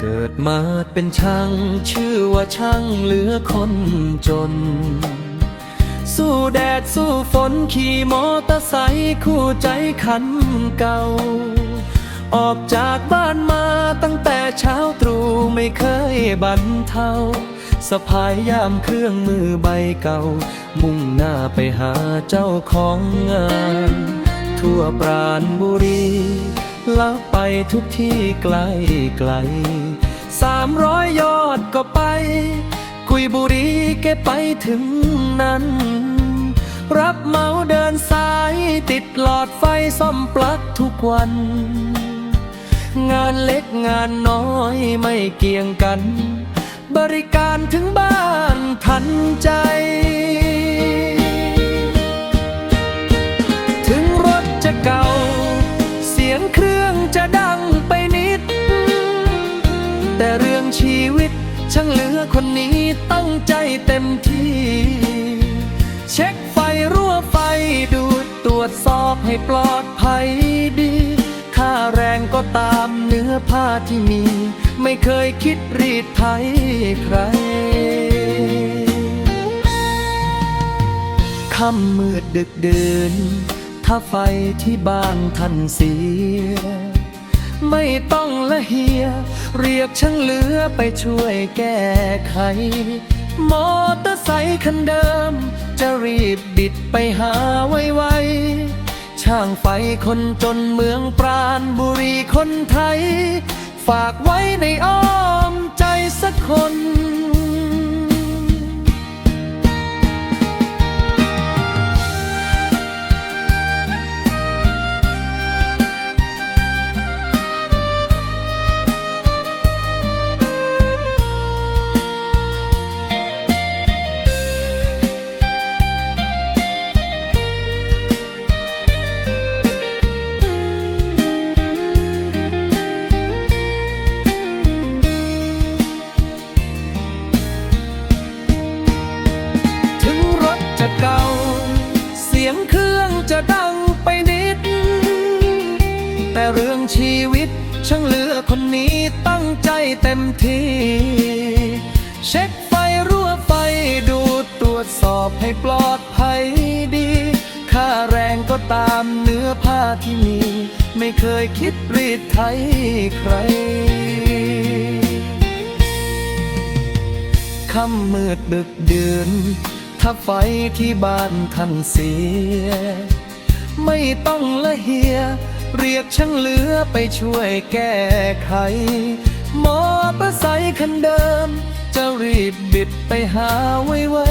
เกิดมาเป็นช่าง ชื่อว่าช่างเหลือคนจน สู้แดดสู้ฝนขี่มอเตอร์ไซค์คู่ใจคันเก่า ออกจากบ้านมาตั้งแต่เช้าตรู่ไม่เคยบันเทาสะพายยามเครื่องมือใบเก่า มุ่งหน้าไปหาเจ้าของงาน ทั่วปราณบุรี ลับไปทุกที่ไกลไกลสามร้อยยอดก็ไป กุยบุรีแกไปถึงนั้น รับเมาเดินสายติดหลอดไฟซ่อมปลั๊กทุกวัน งานเล็กงานน้อยไม่เกี่ยงกัน บริการถึงบ้านทันใจ รื่องจะดังไปนิด แต่เรื่องชีวิตช่างเหลือคนนี้ตั้งใจเต็มที่ เช็คไฟรั่วไฟดูดตรวจสอบให้ปลอดภัยดี ค่าแรงก็ตามเนื้อผ้าที่มี ไม่เคยคิดรีดไถใครค่ำมืดดึกเดิน ถ้าไฟที่บ้านท่านเสีย ไม่ต้องละเฮีย เรียกช่างเหลือไปช่วยแก้ไข มอเตอร์ไซค์คันเดิม จะรีบบิดไปหาไวๆช่างไฟคนจนเมืองปราณบุรีคนไทย ฝากไว้ในอ้อมใจสักคน ยงเครื่องจะดังไปนิด แต่เรื่องชีวิตช่างเหลือคนนี้ตั้งใจเต็มที่ เช็คไฟรั่วไฟดูตรวจสอบให้ปลอดภัยดี ค่าแรงก็ตามเนื้อผ้าที่มี ไม่เคยคิดรีดไถใครค่ำมืดดึกเดือนาไฟที่บ้านท่านเสีย ไม่ต้องละเฮีย เรียกช่างเหลือไปช่วยแก้ไข มอเตอร์ไซค์คันเดิม จะรีบบิดไปหาไว้ไว้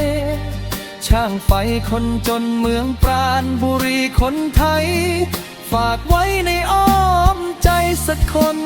ช่างไฟคนจนเมืองปราณบุรีคนไทย ฝากไว้ในอ้อมใจสักคน